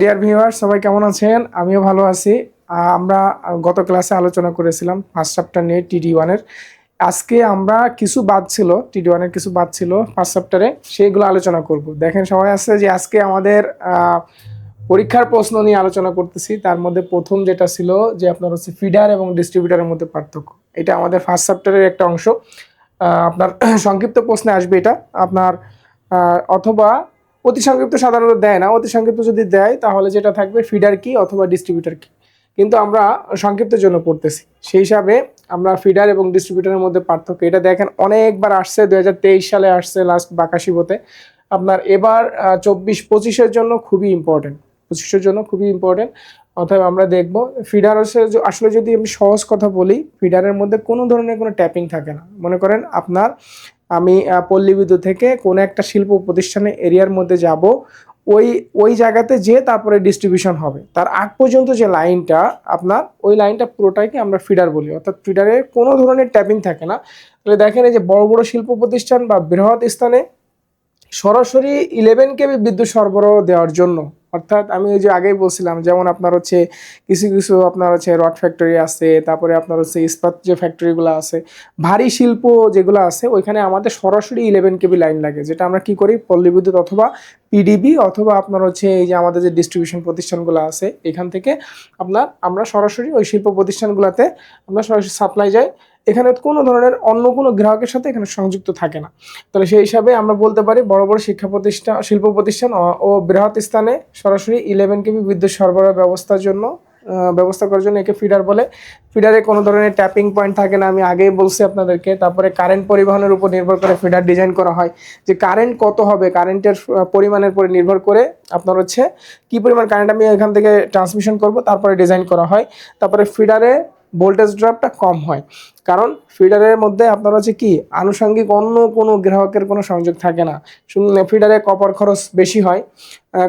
Dear viewer সবাই কেমন আছেন? আমিও ভালো আছি। আমরা গত ক্লাসে আলোচনা করেছিলাম ফার্স্ট চ্যাপ্টার নিয়ে টিডি ওয়ানের আজকে আমরা কিছু বাদ ছিল টিডি ওয়ানের কিছু বাদ ছিল ফার্স্ট চ্যাপ্টারে সেইগুলো আলোচনা করব। দেখেন, সবাই আছে যে আজকে আমাদের পরীক্ষার প্রশ্ন নিয়ে আলোচনা করতেছি। তার মধ্যে প্রথম যেটা ছিল যে আপনার হচ্ছে ফিডার এবং ডিস্ট্রিবিউটারের মধ্যে পার্থক্য। এটা আমাদের ফার্স্ট চ্যাপ্টারের একটা অংশ। আপনার সংক্ষিপ্ত প্রশ্নে আসবে এটা। আপনার অথবা অতি সংক্ষিপ্ত সাধারণত দেয় না। অতি সংক্ষিপ্ত যদি দেয়, তাহলে যেটা থাকবে ফিডার কি অথবা ডিস্ট্রিবিউটার কি কিন্তু আমরা সংক্ষিপ্তের জন্য পড়তেছি। সেই হিসাবে আমরা ফিডার এবং ডিস্ট্রিবিউটারের মধ্যে পার্থক্য এটা দেখেন, অনেকবার আসছে দুহাজার তেইশ সালে আসছে লাস্ট বাকাশিবতে আপনার এবার চব্বিশ পঁচিশের জন্য খুবই ইম্পর্টেন্ট পঁচিশের জন্য খুবই ইম্পর্টেন্ট অতএব আমরা দেখব ফিডার হচ্ছে আসলে যদি আমি সহজ কথা বলি ফিডারের মধ্যে কোনো ধরনের কোনো ট্যাপিং থাকে না। মনে করেন আপনার আমি পল্লী বিদ্যুৎ থেকে কোনো একটা শিল্প প্রতিষ্ঠানে এরিয়ার মধ্যে যাব, ওই ওই জায়গাতে যে তারপরে ডিস্ট্রিবিউশন হবে। তার আগ পর্যন্ত যে লাইনটা আপনার, ওই লাইনটা পুরোটাকে আমরা ফিডার বলি। অর্থাৎ ফিডারে কোনো ধরনের ট্যাপিং থাকে না। তাহলে দেখেন এই যে বড় বড় শিল্প প্রতিষ্ঠান বা বৃহৎ স্থানে সরাসরি ইলেভেন কেবি বিদ্যুৎ সরবরাহ দেওয়ার জন্য অর্থাৎ আমি ওই যে আগেই বলছিলাম, যেমন আপনার হচ্ছে কিছু কিছু আপনার হচ্ছে রড ফ্যাক্টরি আছে, তারপরে আপনার হচ্ছে ইস্পাত যে ফ্যাক্টরিগুলো আছে, ভারী শিল্প যেগুলো আছে, ওইখানে আমাদের সরাসরি ইলেভেন কেবি লাইন লাগে, যেটা আমরা কি করি? পল্লী বিদ্যুৎ অথবা পিডিবি অথবা আপনার হচ্ছে এই যে আমাদের যে ডিস্ট্রিবিউশন প্রতিষ্ঠানগুলো আছে, এখান থেকে আপনার, আমরা সরাসরি ওই শিল্প প্রতিষ্ঠানগুলোতে আমরা সরাসরি সাপ্লাই যাই। এখানে কোনো ধরনের অন্য কোনো গ্রাহকের সাথে এখানে সংযুক্ত থাকে না। তাহলে সেই হিসাবে আমরা বলতে পারি বড় বড় শিক্ষা প্রতিষ্ঠান শিল্প প্রতিষ্ঠান ও- বৃহৎ স্থানে সরাসরি ইলেভেন কেবি বিদ্যুৎ সরবরাহ ব্যবস্থার জন্য ব্যবস্থা করার জন্য একে ফিডার বলে। ফিডারে কোনো ধরনের ট্যাপিং পয়েন্ট থাকে না। আমি আগেই বলছি আপনাদেরকে। তারপরে কারেন্ট পরিবহনের উপর নির্ভর করে ফিডার ডিজাইন করা হয়। যে কারেন্ট কত হবে? কারেন্টের পরিমাণের উপরে নির্ভর করে আপনার হচ্ছে কী পরিমাণ কারেন্ট আমি এখান থেকে ট্রান্সমিশন করব, তারপরে ডিজাইন করা হয়। তারপরে ফিডারে ভোল্টেজ ড্রপটা কম হয়। কারণ ফিডারের মধ্যে আপনার হচ্ছে কি, আনুষঙ্গিক অন্য কোনো গ্রাহকের কোনো সংযোগ থাকে না। ফিডারে কপার খরচ বেশি হয়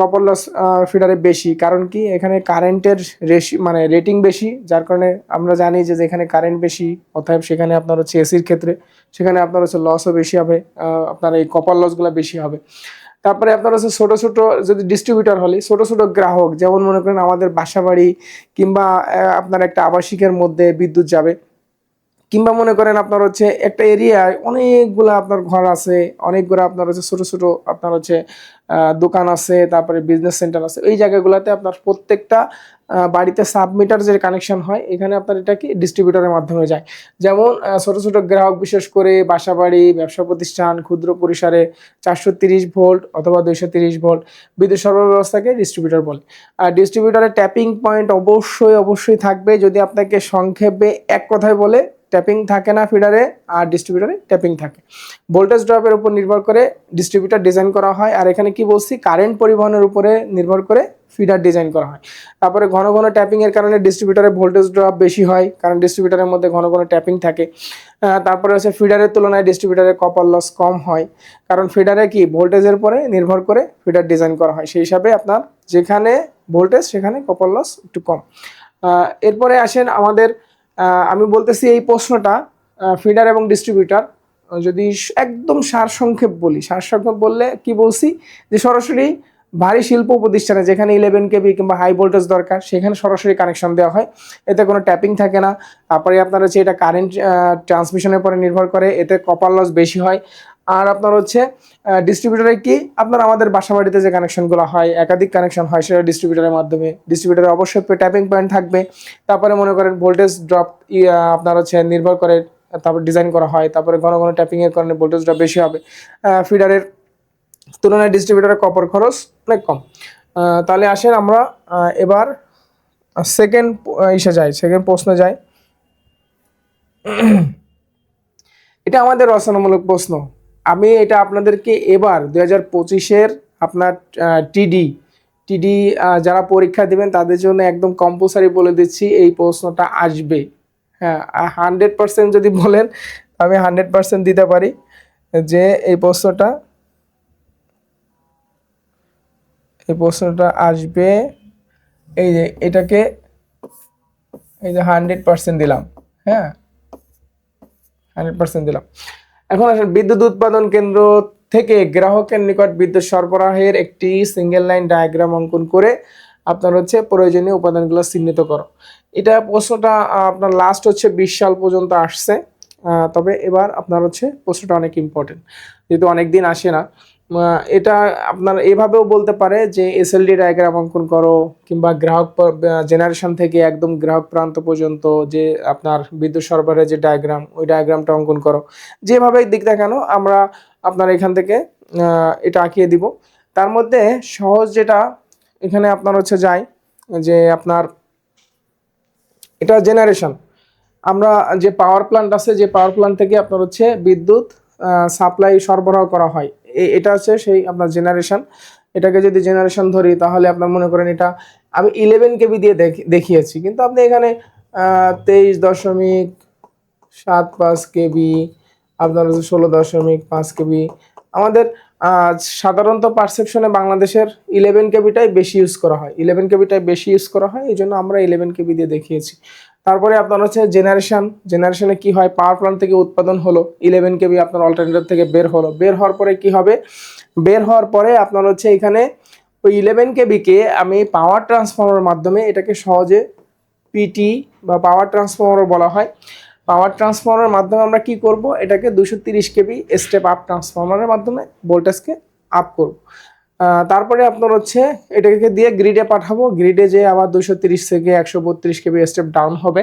কপার লস ফিডারে বেশি। কারণ কি, এখানে কারেন্টের রেশি মানে রেটিং বেশি, যার কারণে আমরা জানি যে যেখানে কারেন্ট বেশি, অতএব সেখানে আপনার হচ্ছে এসির ক্ষেত্রে, সেখানে আপনার হচ্ছে লসও বেশি হবে আপনার এই কপার লসগুলো বেশি হবে। তারপরে আপনার হচ্ছে ছোটো ছোটো যদি ডিস্ট্রিবিউটর হলে, ছোটো ছোটো গ্রাহক, যেমন মনে করেন আমাদের বাসাবাড়ি কিংবা আপনার একটা আবাসিকের মধ্যে বিদ্যুৎ যাবে কিংবা মনে করেন আপনার হচ্ছে একটা এরিয়ায় অনেকগুলো আপনার ঘর আছে, অনেকগুলো আপনার হচ্ছে ছোট ছোট আপনার হচ্ছে দোকান আছে, তারপরে বিজনেস সেন্টার আছে। এই জায়গাগুলোতে আপনার প্রত্যেকটা বাড়িতে সাবমিটার যে কানেকশন হয়, এখানে আপনার এটা কি ডিস্ট্রিবিউটরের মাধ্যমে যায়। যেমন ছোট ছোট গ্রাহক বিশেষ করে বাসাবাড়ি, ব্যবসা প্রতিষ্ঠান, ক্ষুদ্র পরিসরে চারশো তিরিশ ভোল্ট অথবা দুইশো তিরিশ ভোল্ট, বিদ্যুৎ সরবরাহ ব্যবস্থাকে ডিস্ট্রিবিউটর বলে। আর ডিস্ট্রিবিউটরের ট্যাপিং পয়েন্ট অবশ্যই অবশ্যই থাকবে। যদি আপনাকে সংক্ষেপে এক কথায় বলে ট্যাপিং থাকে না ফিডারে আর ডিস্ট্রিবিউটারে ট্যাপিং থাকে। ভোল্টেজ ড্রপের উপর নির্ভর করে ডিস্ট্রিবিউটার ডিজাইন করা হয়। আর এখানে কি বলছি? কারেন্ট পরিবহনের উপরে নির্ভর করে ফিডার ডিজাইন করা হয়। তারপরে ঘন ঘন ট্যাপিং এর কারণে ডিস্ট্রিবিউটারে ভোল্টেজ ড্রপ বেশি হয়, কারণ ডিস্ট্রিবিউটারের মধ্যে ঘন ঘন ট্যাপিং থাকে। তারপরে হচ্ছে ফিডারের তুলনায় ডিস্ট্রিবিউটারে কপার লস কম হয়। কারণ ফিডারে কি? ভোল্টেজের পরে নির্ভর করে ফিডার ডিজাইন করা হয়। সেই হিসাবে আপনার যেখানে ভোল্টেজ সেখানে কপার লস একটু কম। এরপরে আসেন আমাদের আমি বলতেছি এই প্রশ্নটা ফিডার এবং ডিস্ট্রিবিউটার যদি একদম সারসংক্ষেপ বলি, সারসংক্ষেপ বললে কি বলছি? যে সরাসরি ভারী শিল্প প্রতিষ্ঠানে যেখানে ইলেভেন কেবি কিংবা হাই ভোল্টেজ দরকার, সেখানে সরাসরি কানেকশন দেওয়া হয়। এতে কোনো ট্যাপিং থাকে না। তারপরে আপনার হচ্ছে এটা কারেন্ট ট্রান্সমিশনের পরে নির্ভর করে, এতে কপার লস বেশি হয়। আর আপনার হচ্ছে ডিস্ট্রিবিউটারে কি? আপনার আমাদের বাসা বাড়িতে যে কানেকশনগুলো হয়, একাধিক কানেকশন হয়, সেটা ডিস্ট্রিবিউটারের মাধ্যমে। ডিস্ট্রিবিউটারে অবশ্যই ট্যাপিং পয়েন্ট থাকবে। তারপরে মনে করেন ভোল্টেজ ড্রপ আপনার হচ্ছে নির্ভর করে, তারপর ডিজাইন করা হয়, তারপরে ঘন ঘন ট্যাপিংয়ের কারণে ভোল্টেজ ড্রপ বেশি হবে। ফিডারের তুলনায় ডিস্ট্রিবিউটারের কপার খরচ অনেক কম। তাহলে আসেন আমরা এবার সেকেন্ড ইসে যাই সেকেন্ড প্রশ্নে যাই। এটা আমাদের রচনামূলক প্রশ্ন। আমি এটা আপনাদেরকে এবার দু হাজার পঁচিশের আপনার টিডি টিডি যারা পরীক্ষা দেবেন তাদের জন্য একদম কম্পালসারি বলে দিচ্ছি, এই প্রশ্নটা আসবে। হ্যাঁ হান্ড্রেড পার্সেন্ট যদি বলেন, আমি হান্ড্রেড পার্সেন্ট দিতে পারি যে এই প্রশ্নটা এই প্রশ্নটা আসবে, এই যে এটাকে, এই যে হান্ড্রেড পার্সেন্ট দিলাম। হ্যাঁ হান্ড্রেড পার্সেন্ট দিলাম। এখন আসেন, বিদ্যুৎ উৎপাদন কেন্দ্র থেকে গ্রাহকের নিকট বিদ্যুৎ সরবরাহের একটি সিঙ্গেল লাইন ডায়াগ্রাম অঙ্কন করে আপনার হচ্ছে প্রয়োজনীয় উপাদানগুলো চিহ্নিত করো। এটা প্রশ্নটা আপনার লাস্ট হচ্ছে বিশ সাল পর্যন্ত আসছে। তবে এবার আপনার হচ্ছে প্রশ্নটা অনেক ইম্পর্টেন্ট যেহেতু অনেক দিন আসে না এটা আপনার এভাবেও বলতে পারে যে এসএলডি ডায়াগ্রাম অঙ্কন করো কিংবা গ্রাহক জেনারেশন থেকে একদম গ্রাহক প্রান্ত পর্যন্ত যে আপনার বিদ্যুৎ সরবরাহের যে ডায়াগ্রাম ওই ডায়াগ্রামটা অঙ্কন করো। যেভাবেই দিক দেখানো আমরা আপনার এখান থেকে এটা আঁকিয়ে দিব। তার মধ্যে সহজ যেটা, এখানে আপনার হচ্ছে যায় যে আপনার, এটা জেনারেশন আমরা যে পাওয়ার প্ল্যান্ট আছে, যে পাওয়ার প্ল্যান্ট থেকে আপনার হচ্ছে বিদ্যুৎ সাপ্লাই সরবরাহ করা হয়। এটা হচ্ছে সেই আপনার জেনারেশন এটাকে যদি জেনারেশন ধরি, তাহলে আপনার মনে করেন এটা আমি ইলেভেন কেবি দিয়ে দেখ- দেখিয়েছি। কিন্তু আপনি এখানে তেইশ দশমিক সাত পাঁচ কেবি, আপনার হচ্ছে ষোলো দশমিক পাঁচ কেবি। আমাদের সাধারণত পারসেপশনে বাংলাদেশের ইলেভেন কেবিটাই বেশি ইউজ করা হয়। ইলেভেন কেবিটাই বেশি ইউজ করা হয়, এই জন্য আমরা ইলেভেন কেবি দিয়ে দেখিয়েছি। তারপরে আপনার হচ্ছে জেনারেশন জেনারেশনে কি হয়? পাওয়ার প্ল্যান্ট থেকে উৎপাদন হলো ইলেভেন কেবি আপনার অল্টারনেটর থেকে বের হলো। বের হওয়ার পরে কি হবে? বের হওয়ার পরে আপনার হচ্ছে এখানে ওই ইলেভেন কেবিকে আমি পাওয়ার ট্রান্সফর্মারের মাধ্যমে এটাকে সহজে পিটি বা পাওয়ার ট্রান্সফর্মার বলা হয়। পাওয়ার ট্রান্সফর্মারের মাধ্যমে আমরা কি করব? এটাকে দুশো তিরিশ কেবি স্টেপ আপ ট্রান্সফর্মারের মাধ্যমে ভোল্টেজকে আপ করব। তারপরে আপনার হচ্ছে এটাকে দিয়ে গ্রিডে পাঠাবো। গ্রিডে যে আবার দুশো তিরিশ থেকে একশো বত্রিশ কেবি স্টেপ ডাউন হবে।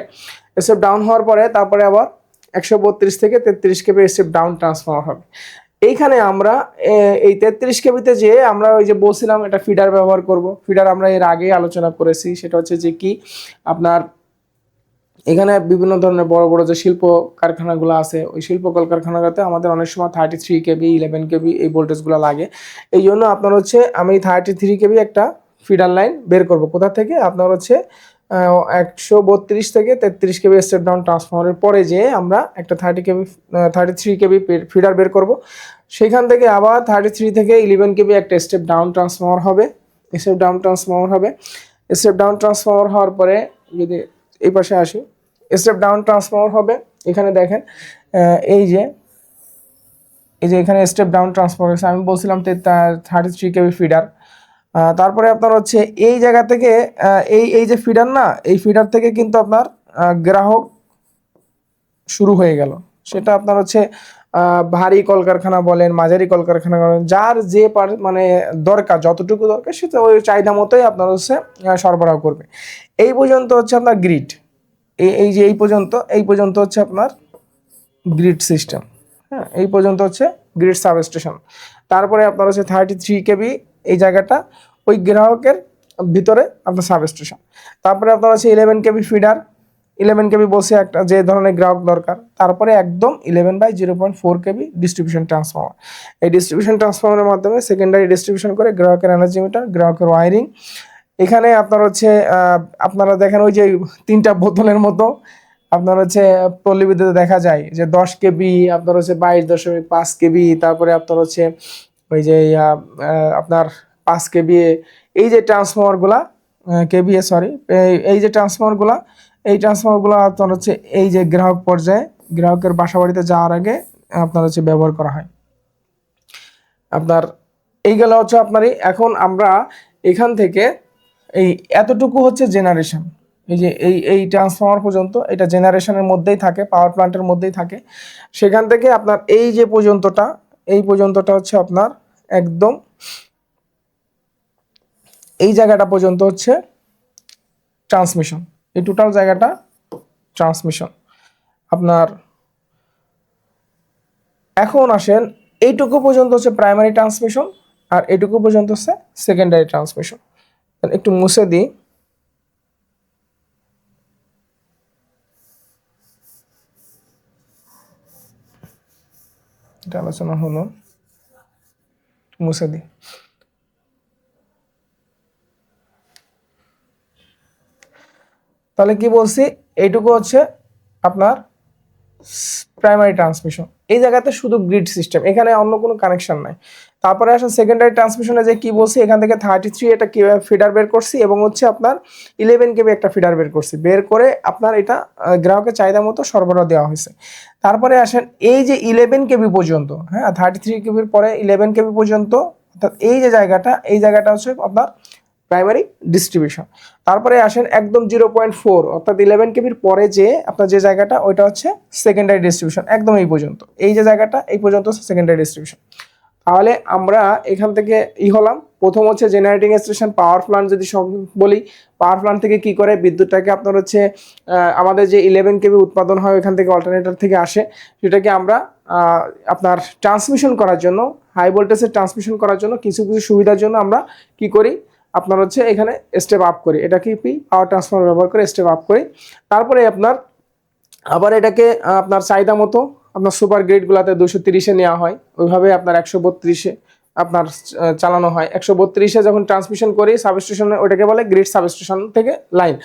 স্টেপ ডাউন হওয়ার পরে তারপরে আবার একশো বত্রিশ থেকে তেত্রিশ কেবি স্টেপ ডাউন ট্রান্সফর্মার হবে। এইখানে আমরা এই তেত্রিশ কেবিতে যে আমরা ওই যে বলছিলাম এটা ফিডার ব্যবহার করব। ফিডার আমরা এর আগেই আলোচনা করেছি। সেটা হচ্ছে যে কি আপনার এখানে বিভিন্ন ধরনের বড় বড় যে শিল্প কারখানাগুলো আছে, ওই শিল্প কলকারখানাগুলোতে আমাদের অনেক সময় thirty three KB eleven KB এই ভোল্টেজগুলো লাগে। এই জন্য আপনার হচ্ছে আমি থার্টি থ্রি কেবি একটা ফিডার লাইন বের করব। কোথা থেকে? আপনার হচ্ছে একশো বত্রিশ থেকে তেত্রিশ কেবি স্টেপ ডাউন ট্রান্সফর্মারের পরে যে আমরা একটা thirty KV thirty three KV feeder বের করব। সেখান থেকে আবার থার্টি থ্রি থেকে ইলেভেন কেবি একটা স্টেপ ডাউন ট্রান্সফর্মার হবে। স্টেপ ডাউন ট্রান্সফর্মার হবে। স্টেপ ডাউন ট্রান্সফর্মার হওয়ার পরে যদি এই পাশে আসি স্টেপ ডাউন ট্রান্সফর্মার হবে। এখানে দেখেন এই যে এই যে এখানে স্টেপ ডাউন ট্রান্সফর্মার আছে। আমি বলছিলাম থার্টি থ্রি কেবি ফিডার তারপরে আপনার হচ্ছে এই জায়গা থেকে এই এই যে ফিডার না, এই ফিডার থেকে কিন্তু আপনার গ্রাহক শুরু হয়ে গেল। সেটা আপনার হচ্ছে ভারী কলকারখানা বলেন, মাঝারি কলকারখানা বলেন, যার যে পার মানে দরকার, যতটুকু দরকার সেটা ওই চাহিদা মতোই আপনার হচ্ছে সরবরাহ করবে। এই পর্যন্ত হচ্ছে আপনার গ্রিড এই এই যে এই পর্যন্ত এই পর্যন্ত হচ্ছে আপনার গ্রিড সিস্টেম হ্যাঁ এই পর্যন্ত হচ্ছে গ্রিড সাবস্টেশন তারপরে আপনার হচ্ছে থার্টি থ্রি কেবি এই জায়গাটা, ওই গ্রাহকের ভিতরে আপনার সাবস্টেশন তারপরে আপনার হচ্ছে eleven KV feeder eleven KV বসে একটা, যে ধরনের গ্রাহক দরকার। তারপরে একদম eleven by zero point four KV distribution transformer এই ডিস্ট্রিবিউশন ট্রান্সফর্মারের মাধ্যমে সেকেন্ডারি ডিস্ট্রিবিউশন করে গ্রাহকের এনার্জি মিটার গ্রাহকের ওয়ারিং এখানে আপনার হচ্ছে আপনারা দেখেন ওই যে তিনটা বোতলের মতো, আপনার হচ্ছে পল্লীবিদ্যুতে দেখা যায় যে দশ কেবি, আপনার হচ্ছে বাইশ দশমিক পাঁচ কেবি, তারপরে আপনার হচ্ছে ওই যে আপনার পাঁচ কেবি, এই যে ট্রান্সফর্মারগুলা কেবিএ সরি এই যে ট্রান্সফর্মারগুলা, এই ট্রান্সফর্মারগুলো আপনার হচ্ছে এই যে গ্রাহক পর্যায়ে, গ্রাহকের বাসা বাড়িতে যাওয়ার আগে আপনার হচ্ছে ব্যবহার করা হয়। আপনার এই গেল হচ্ছে আপনারই। এখন আমরা এখান থেকে এই এতটুকু হচ্ছে জেনারেশন এই যে এই এই ট্রান্সফর্মার পর্যন্ত এটা জেনারেশনের মধ্যেই থাকে পাওয়ার প্ল্যান্টের মধ্যেই থাকে। সেখান থেকে আপনার এই যে পর্যন্তটা, এই পর্যন্তটা হচ্ছে আপনার একদম এই জায়গাটা পর্যন্ত হচ্ছে ট্রান্সমিশন এই টোটাল জায়গাটা ট্রান্সমিশন আপনার এখন আসেন, এইটুকু পর্যন্ত হচ্ছে প্রাইমারি ট্রান্সমিশন আর এইটুকু পর্যন্ত হচ্ছে সেকেন্ডারি ট্রান্সমিশন একটু মুছে দিই। আলোচনা হলো। মুছে দিই। তাহলে কি বলছি? এইটুকু হচ্ছে আপনার প্রাইমারি ট্রান্সমিশন এই জায়গাতে শুধু গ্রিড সিস্টেম এখানে অন্য কোনো কানেকশন নাই। তারপরে আসেন সেকেন্ডারি ট্রান্সমিশনে যে কি বলছি, এখান থেকে থার্টি থ্রি এটা ফিডার বের করছি এবং হচ্ছে আপনার ইলেভেন কেবি একটা ফিডার বের করছি, বের করে আপনার এটা গ্রাহকের চাহিদা মতো সরবরাহ দেওয়া হয়েছে। তারপরে আসেন এই যে ইলেভেন কেবি পর্যন্ত হ্যাঁ থার্টি থ্রি কেবির পরে ইলেভেন কেবি পর্যন্ত, অর্থাৎ এই যে জায়গাটা, এই জায়গাটা হচ্ছে আপনার প্রাইমারি ডিস্ট্রিবিউশন তারপরে আসেন একদম জিরো পয়েন্ট ফোর অর্থাৎ ইলেভেন কেবির পরে যে আপনার যে জায়গাটা, ওইটা হচ্ছে সেকেন্ডারি ডিস্ট্রিবিউশন একদম এই পর্যন্ত। এই যে জায়গাটা, এই পর্যন্ত সেকেন্ডারি ডিস্ট্রিবিউশন তাহলে আমরা এখান থেকে ই হলাম। প্রথম হচ্ছে জেনারেটিং স্টেশন পাওয়ার প্ল্যান্ট যদি বলি পাওয়ার প্ল্যান্ট থেকে কি করে? বিদ্যুৎটাকে আপনার হচ্ছে আমাদের যে ইলেভেন কেবি উৎপাদন হয় ওখান থেকে অল্টারনেটর থেকে আসে। সেটাকে আমরা আপনার ট্রান্সমিশন করার জন্য হাই ভোল্টেজের ট্রান্সমিশন করার জন্য কিছু কিছু সুবিধার জন্য আমরা কি করি? আপনার হচ্ছে এখানে স্টেপ আপ করি। এটা কি? পাওয়ার ট্রান্সফর্মার ব্যবহার করে স্টেপ আপ করি। তারপরে আপনার, আবার এটাকে, আপনার চাহিদা মতো আপনার সুপার গ্রেডগুলোতে দুশো তিরিশে নেওয়া হয়। ওইভাবে আপনার একশো বত্রিশে আপনার চালানো হয়। একশো বত্রিশে যখন ট্রান্সমিশন করি সাবস্টেশনে ওটাকে বলে গ্রিড সাবস্টেশন থেকে লাইন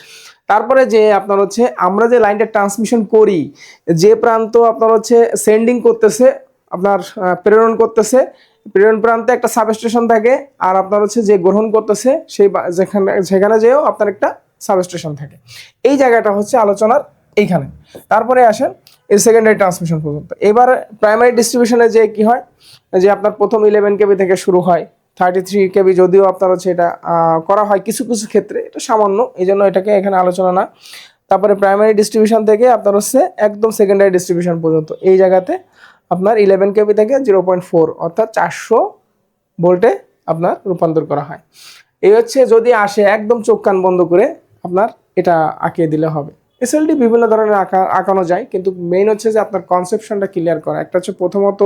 তারপরে যে আপনার হচ্ছে, আমরা যে লাইনটা ট্রান্সমিশন করি, যে প্রান্ত আপনার হচ্ছে সেন্ডিং করতেছে, আপনার প্রেরণ করতেছে, প্রেরণ প্রান্তে একটা সাবস্টেশন থাকে, আর আপনার হচ্ছে যে গ্রহণ করতেছে, সেই যেখানে, সেখানে যেও আপনার একটা সাবস্টেশন থাকে। এই জায়গাটা হচ্ছে আলোচনার এইখানে। তারপরে আসেন সেকেন্ডারি ট্রান্সমিশন পর্যন্ত। এবার প্রাইমারি ডিস্ট্রিবিউশনে যে কি হয়? যে আপনার প্রথম ইলেভেন কেবি থেকে শুরু হয় থার্টি থ্রি কেবি যদিও আপনার হচ্ছে এটা করা হয় কিছু কিছু ক্ষেত্রে, এটা সামান্য এই জন্য এটাকে এখানে আলোচনা না। তারপরে প্রাইমারি ডিস্ট্রিবিউশন থেকে আপনার হচ্ছে একদম সেকেন্ডারি ডিস্ট্রিবিউশন পর্যন্ত। এই জায়গাতে আপনার ইলেভেন কেবি থেকে জিরো পয়েন্ট ফোর অর্থাৎ চারশো ভোল্টে আপনার রূপান্তর করা হয়। এই হচ্ছে যদি আসে একদম চোখ কান বন্ধ করে, আপনার এটা আঁকিয়ে দিলে হবে। এসএলডি বিভিন্ন ধরনের আঁকা, আঁকানো যায়, কিন্তু মেইন হচ্ছে যে আপনার কনসেপশনটা ক্লিয়ার করা। একটা হচ্ছে প্রথমত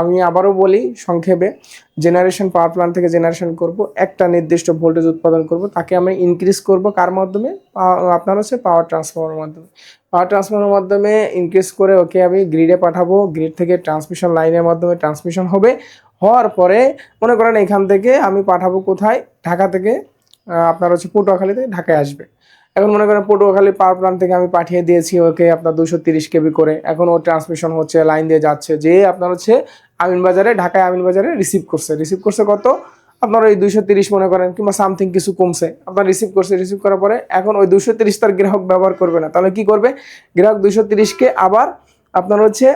আমি আবারও বলি সংক্ষেপে জেনারেশন পাওয়ার প্ল্যান্ট থেকে জেনারেশন করব, একটা নির্দিষ্ট ভোল্টেজ উৎপাদন করব, তাকে আমি ইনক্রিজ করব কার মাধ্যমে? আপনার হচ্ছে পাওয়ার ট্রান্সফর্মারের মাধ্যমে। পাওয়ার ট্রান্সফর্মারের মাধ্যমে ইনক্রিজ করে ওকে আমি গ্রিডে পাঠাবো গ্রিড থেকে ট্রান্সমিশন লাইনের মাধ্যমে ট্রান্সমিশন হবে, হওয়ার পরে মনে করেন এখান থেকে আমি পাঠাবো কোথায়? ঢাকা থেকে আপনার হচ্ছে পটুয়াখালী থেকে ঢাকায় আসবে। এখন মনে করেন পটুয়াখালী পাওয়ার প্ল্যান্ট থেকে আমি পাঠিয়ে দিয়েছি ওকে আপনার দুশো তিরিশ কেবি করে। এখন ও ট্রান্সমিশন হচ্ছে লাইন দিয়ে যাচ্ছে। যে আপনার হচ্ছে আমিনবাজারে ঢাকায় আমিনবাজারে রিসিভ করছে। রিসিভ করছে কত? আপনার ওই দুইশো তিরিশ মনে করেন, কিংবা সামথিং কিছু কমছে। আপনার রিসিভ করছে রিসিভ করার পরে এখন ওই দুশো তিরিশ তার গ্রাহক ব্যবহার করবে না। তাহলে কি করবে? গ্রাহক দুশো তিরিশকে আবার আপনার হচ্ছে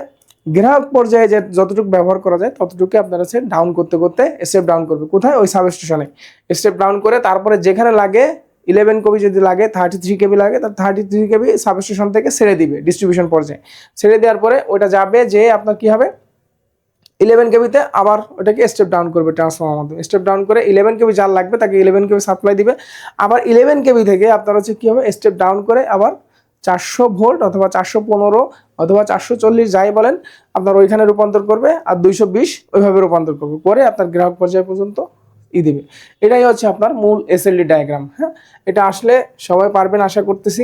গ্রাহক পর্যায়ে যে যতটুকু ব্যবহার করা যায় ততটুকু আপনার হচ্ছে ডাউন করতে করতে স্টেপ ডাউন করবে। কোথায়? ওই সাব স্টেশনে স্টেপ ডাউন করে তারপরে যেখানে লাগে ইলেভেন কেবি যদি লাগে থার্টি থ্রি কেবি লাগে তার thirty three KV substation থেকে ছেড়ে দিবে ডিস্ট্রিবিউশন পর্যায়ে। ছেড়ে দেওয়ার পরে ওটা যাবে যে আপনার কি হবে? ইলেভেন কেবিতে আবার ওটাকে স্টেপ ডাউন করবে ট্রান্সফর্মার মাধ্যমে। স্টেপ ডাউন করে ইলেভেন কেবি যার লাগবে তাকে ইলেভেন কেবি সাপ্লাই দিবে। আবার ইলেভেন কেবি থেকে আপনার হচ্ছে কী হবে? স্টেপ ডাউন করে আবার চারশো ভোল্ট অথবা চারশো পনেরো অথবা চারশো চল্লিশ যাই বলেন, আপনার ওইখানে রূপান্তর করবে আর দুইশো বিশ ওইভাবে রূপান্তর করবে। করে আপনার গ্রাহক পর্যায় পর্যন্ত ই দিবে। এটাই হচ্ছে আপনার মূল এসএলডি ডায়াগ্রাম হ্যাঁ? এটা আসলে সবাই পারবেন, আশা করতেছি।